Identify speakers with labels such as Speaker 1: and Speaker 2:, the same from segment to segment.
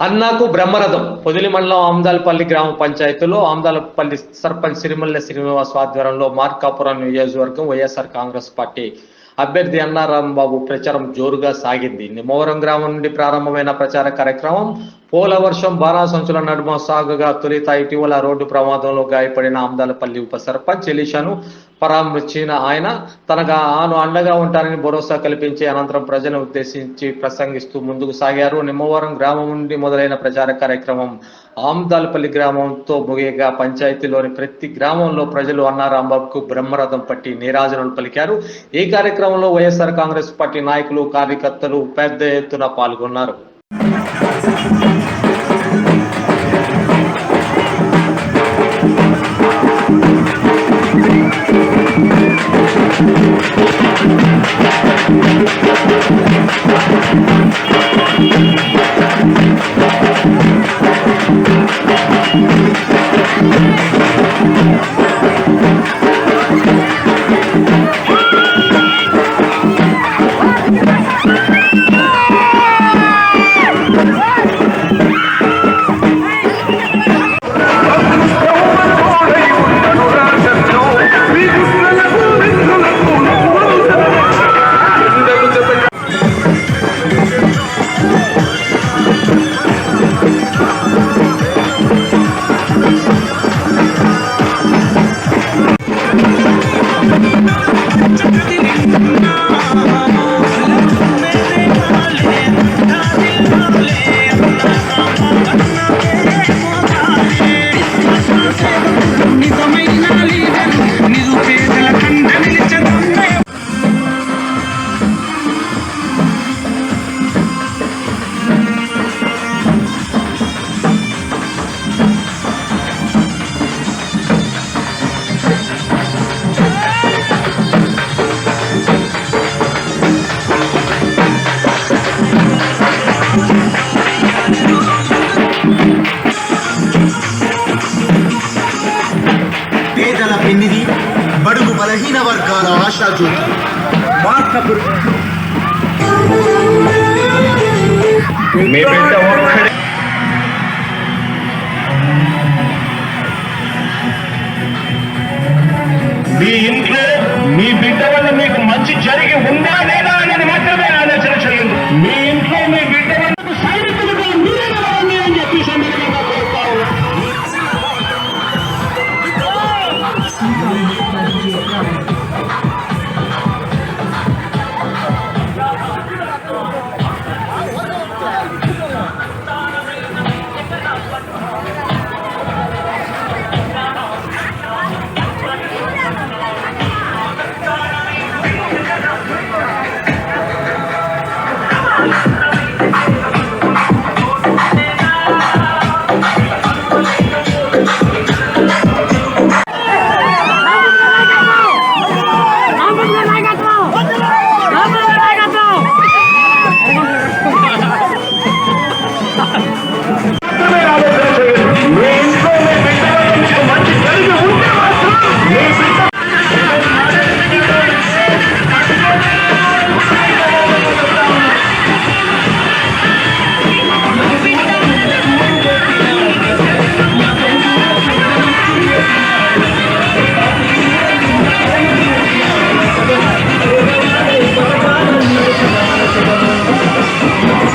Speaker 1: అన్నాకు బ్రహ్మరథం. పొదిలి మండలం ఆమ్దాలపల్లి గ్రామ పంచాయతీలో ఆమ్దాలపల్లి సర్పంచ్ సిరిమల్ల శ్రీనివాస్ ఆధ్వర్యంలో మార్కాపురం నియోజకవర్గం వైఎస్ఆర్ కాంగ్రెస్ పార్టీ అభ్యర్థి అన్నారాంబాబు ప్రచారం జోరుగా సాగింది. నిమ్మవరం గ్రామం నుండి ప్రారంభమైన ప్రచార కార్యక్రమం పోల వర్షం బాణాసంచుల నడుమ సాగుగా తొలిత ఇటీవల రోడ్డు ప్రమాదంలో గాయపడిన ఆమ్దాలపల్లి ఉప సర్పంచ్ ఎలీషాను పరామర్శించిన ఆయన తనగా ఆను అండగా ఉంటారని భరోసా కల్పించి అనంతరం ప్రజలను ఉద్దేశించి ప్రసంగిస్తూ ముందుకు సాగారు. నిమ్మవరం గ్రామం నుండి మొదలైన ప్రచార కార్యక్రమం ఆమ్దాల్పల్లి గ్రామంతో ముగియగా పంచాయతీలోని ప్రతి గ్రామంలో ప్రజలు అన్నారాంబాబుకు బ్రహ్మరథం పట్టి నీరాజనలు పలికారు. ఈ కార్యక్రమంలో వైఎస్ఆర్ కాంగ్రెస్ పార్టీ నాయకులు కార్యకర్తలు పెద్ద ఎత్తున పాల్గొన్నారు.
Speaker 2: Thank
Speaker 3: you. está junto. Marca por. Me perdoa.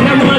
Speaker 3: Thank you.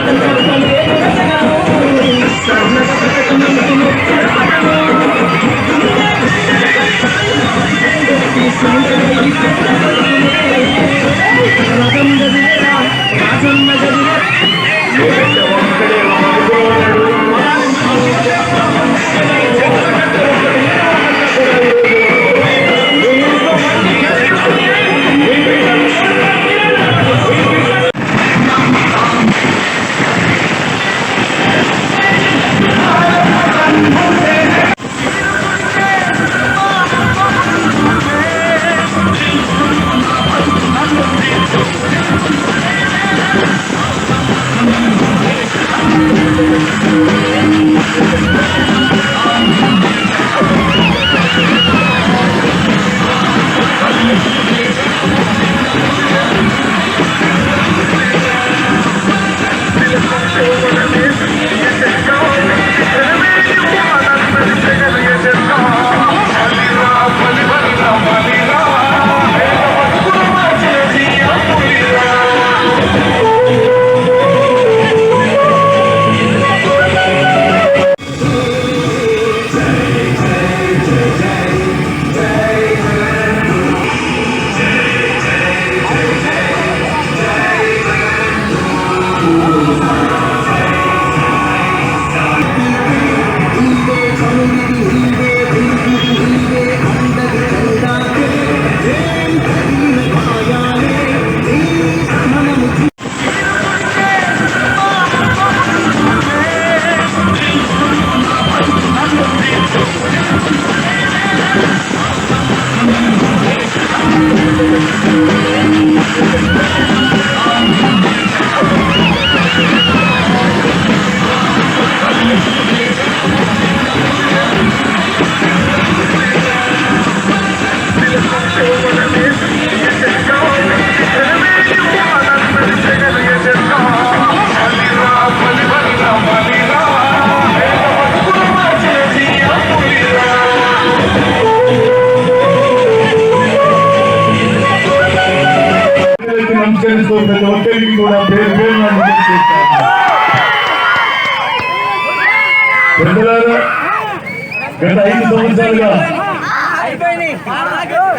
Speaker 3: ఐదు సంవత్సరాలుగా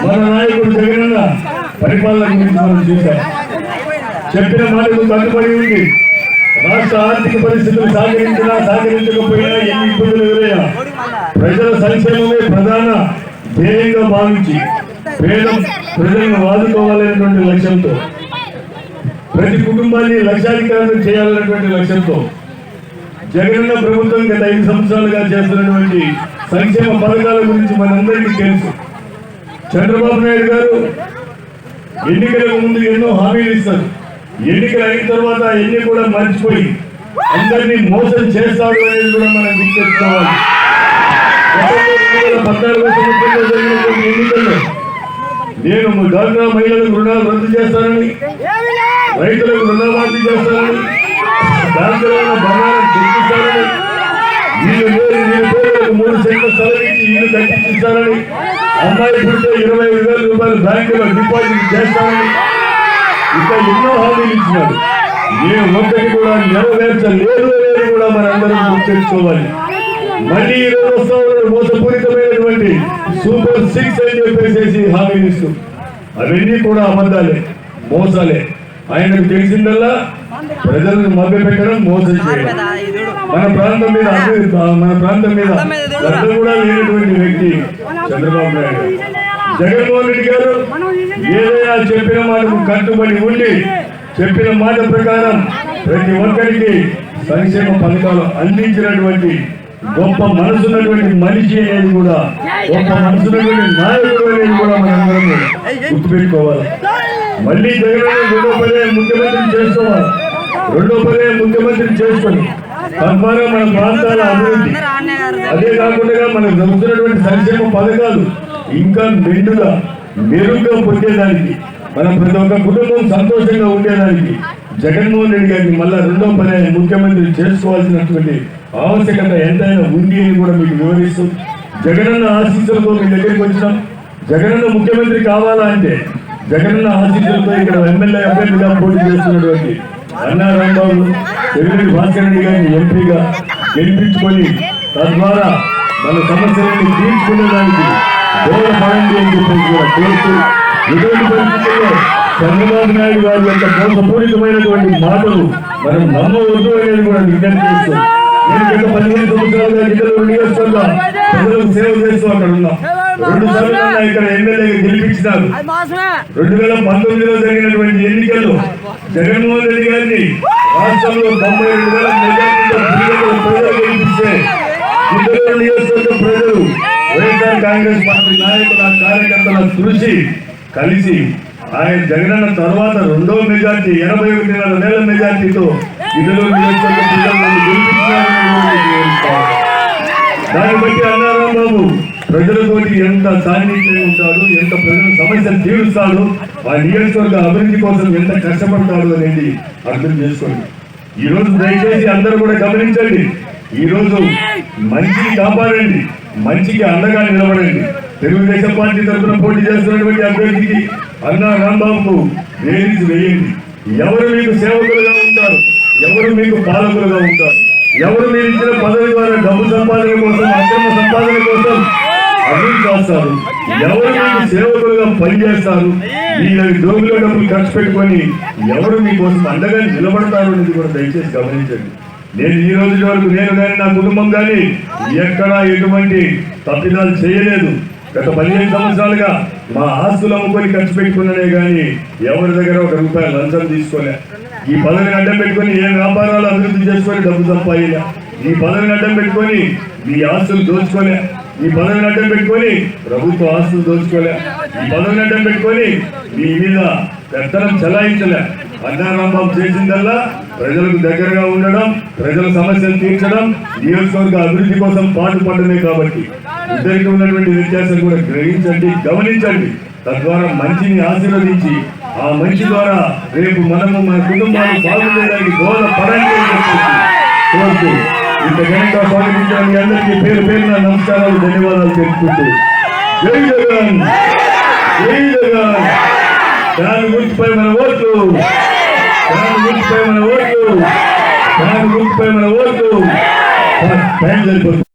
Speaker 3: మన నాయకుడు జగనన్న పరిపాలన గురించి మనం చూశాం. చెప్పిన మాటకు కట్టుబడి ఉంది రాష్ట్ర ఆర్థిక పరిస్థితులు సహకరించినా సహకరించకపోయినా ఎన్ని ఇబ్బందులు ఎదురయ్యా? ప్రజల సంక్షేమమే ప్రధాన ధ్యేయంగా భావించి పేద ప్రజలను ఆదుకోవాలనేటువంటి లక్ష్యంతో ప్రతి కుటుంబాన్ని లక్షాధికారం చేయాలనేటువంటి లక్ష్యంతో జగనన్న ప్రభుత్వం గత ఐదు సంవత్సరాలుగా చేస్తున్నటువంటి సంక్షేమ పథకాల గురించి మనందరికీ తెలుసు. చంద్రబాబు నాయుడు గారు ఎన్నికలకు ముందు ఎన్నో హామీలు ఇస్తారు. ఎన్నికలు అయిన తర్వాత ఎన్ని కూడా మర్చిపోయి అందరినీ మోసం చేస్తాడు అనేది కూడా మనం గుర్తించుకోవాలి. పద్నాలుగో సంవత్సరంలో జరిగినటువంటి ఎన్నికల్లో నేను డ్వాక్రా మహిళలకు రుణాలు రద్దు చేస్తానని రైతులకు రుణమాఫీ చేస్తానని బ్యాంకులో బంగారం తెప్పిస్తానని వీళ్ళు లేని మూడు సెంట్ల స్థలం ఇల్లు కట్టించిస్తానని అమ్మాయి పుట్టే ఇరవై ఐదు వేల రూపాయలు బ్యాంకులో డిపాజిట్ చేస్తానని ఇంకా ఎన్నో హామీలు ఇచ్చినారు ఏ ఒక్కటి కూడా నెరవేర్చలేదు అనేది కూడా మనందరం గుర్తించుకోవాలి మళ్ళీ ఈ రోజు వస్తా ఉన్నాడు మోసపూరితమైనటువంటి సూపర్ సిక్స్ అని చెప్పేసి హామీలు ఇస్తూ అవన్నీ కూడా అబద్ధాలే మోసాలే. ఆయనకు తెలిసిందల్లా ప్రజలను మభ్య పెట్టడం మోసం చేయడం. మన ప్రాంతం మీద అభివృద్ధి మన ప్రాంతం మీద కూడా లేనటువంటి వ్యక్తి చంద్రబాబు నాయుడు. జగన్మోహన్ రెడ్డి గారు ఏదైనా చెప్పిన మాటకు కట్టుబడి ఉండి చెప్పిన మాట ప్రకారం ప్రతి ఒక్కరికి సంక్షేమ పథకాలు అందించినటువంటి గొప్ప మనసున్నటువంటి మనిషి అనేది కూడా గొప్ప మనసున్నటువంటి నాయకుడు అనేది కూడా మనందరం గుర్తుపెట్టుకోవాలి. మళ్ళీ జగన్ రెండో పదే ముఖ్యమంత్రి చేసుకోవాలి. రెండో పదే ముఖ్యమంత్రి చేసుకొని తద్వారా మన ప్రాంతాల అభివృద్ధి. అదే కాకుండా మనకు జరుగుతున్నటువంటి సంక్షేమ పథకాలు ఇంకా మెండుగా మెరుగ్గా పొందేదానికి మన ప్రతి ఒక్క కుటుంబం సంతోషంగా ఉండేదానికి జగన్మోహన్ రెడ్డి గారిని మళ్ళా రెండో పని ముఖ్యమంత్రి చేసుకోవాల్సినటువంటి ఆవశ్యకత ఎంతైనా ఉంది అని కూడా మీకు వివరిస్తూ జగనన్న ఆశీస్సులతో మీ దగ్గరికి వచ్చినాం. జగనన్న ముఖ్యమంత్రి కావాలా అంటే జగనన్న ఆశీస్సులతో ఇక్కడ ఎమ్మెల్యే అభ్యర్థిగా పోటీ చేస్తున్నటువంటి అన్నా రాంబాబు తెలుగు భాస్కర్ రెడ్డి గారిని ఎంపీగా గెలిపించుకొని తద్వారా మన సమస్యలను తీర్చుకునేదానికి దోహదపడండి అని చెప్పేసి కూడా కోరుతూ ఇటువంటి పరిస్థితుల్లో చంద్రబాబు నాయుడు గారి యొక్క మోసపూరితమైనటువంటి మాటలు మనం నమ్మవద్దు అనేది కూడా విజ్ఞప్తి చేస్తాం గత పదిహేను సంవత్సరాలుగా జిల్లాలో నియోజకవర్గ ప్రజలకు సేవ చేస్తూ అక్కడ ఉన్నా. రెండు సార్లు ఇక్కడ ఎమ్మెల్యేగా గెలిపించినారు. రెండు వేల పంతొమ్మిదిలో జరిగినటువంటి ఎన్నికల్లో జగన్మోహన్ రెడ్డి గారిని రాష్ట్రంలో తొంభై రెండు వేల మెజార్టీతో ప్రజలు గెలిపిస్తే నియోజకవర్గ ప్రజలు వైఎస్ఆర్ కాంగ్రెస్ పార్టీ నాయకుల కార్యకర్తల కృషి కలిసి ఆయన జగనన్న తర్వాత రెండో మెజార్టీ ఎనభై ఒకటిన్నర వేల మెజార్టీతో ఇద్దరు నియోజకవర్గ ప్రజలు నన్ను గెలిపించారని దాన్ని బట్టి అన్నారాం బాబు ప్రజలతోటి ఎంత సాన్నిధ్యం ఉంటాడు ఎంత ప్రజల సమస్యలు తీరుస్తాడు ఆ నియోజకవర్గ అభివృద్ధి కోసం ఎంత కష్టపడతాడు అనేది అర్థం చేసుకోండి. ఈ రోజు దయచేసి అందరూ కూడా గమనించండి. ఈ రోజు మంచిని కాపాడండి మంచికి అండగా నిలబడండి. తెలుగుదేశం పార్టీ తరఫున పోటీ చేస్తున్నటువంటి అభ్యర్థికి అన్నా రాంబాబుకు వేయించి వేయండి. ఎవరు మీకు సేవకులుగా ఉంటారు? ఎవరు మీకు పాలకులుగా ఉంటారు? ఎవరు మీరు ఇచ్చిన పదవి ద్వారా డబ్బు సంపాదన కోసం అక్రమ సంపాదన కోసం? అభివృద్ధి చేస్తారు ఎవరు మీకు సేవకులుగా పనిచేస్తారు? వీళ్ళని దోగులో డబ్బులు ఖర్చు పెట్టుకొని ఎవరు మీకోసం అండగా నిలబడతారు అనేది కూడా దయచేసి గమనించండి. నేను ఈ రోజు వరకు నేను కానీ నా కుటుంబం కానీ ఎక్కడా ఎటువంటి తప్పిదాలు చేయలేదు. గత పదిహేను సంవత్సరాలుగా మా ఆస్తులు అమ్ముకొని ఖర్చు పెట్టుకున్నానే కానీ ఎవరి దగ్గర ఒక రూపాయి లంచం తీసుకోలే. ఈ పదవిని అడ్డం పెట్టుకొని ఏ వ్యాపారాలు అభివృద్ధి చేసుకొని డబ్బు సంపాదించా. ఈ పదవిని అడ్డం పెట్టుకొని మీ ఆస్తులు దోచుకోలే ఈ పదవిని అడ్డం పెట్టుకొని ప్రభుత్వ ఆస్తులు దోచుకోలే ఈ పదవిని అడ్డం పెట్టుకొని మీ మీద పెత్తనం చెలాయించలే. అన్నారాంబాబు చేసిందల్లా ప్రజలకు దగ్గరగా ఉండడం ప్రజల సమస్యలు తీర్చడం నియోజకవర్గ అభివృద్ధి కోసం పాటుపడమే కాబట్టి. ఇద్దరికి ఉన్నటువంటి వ్యత్యాసం కూడా గ్రహించండి గమనించండి. తద్వారా మంచిని ఆశీర్వదించి ఆ మంచి ద్వారా రేపు మనము మన కుటుంబాలు బాగుండడానికి దోహదపడండి అని కోరుతూ ఇంత ఘనంగా స్వాగతించడానికి అందరికీ పేరు పేరున నమస్కారాలు ధన్యవాదాలు తెలుపుకుంటూ. జై జగన్! జై జగన్! దాని గుర్తుపై మన ఓట్లు! దాని గుర్తుపై మన ఓట్లు! దాని గుర్తుపై మన ఓట్లు! టైం సరిపోతుంది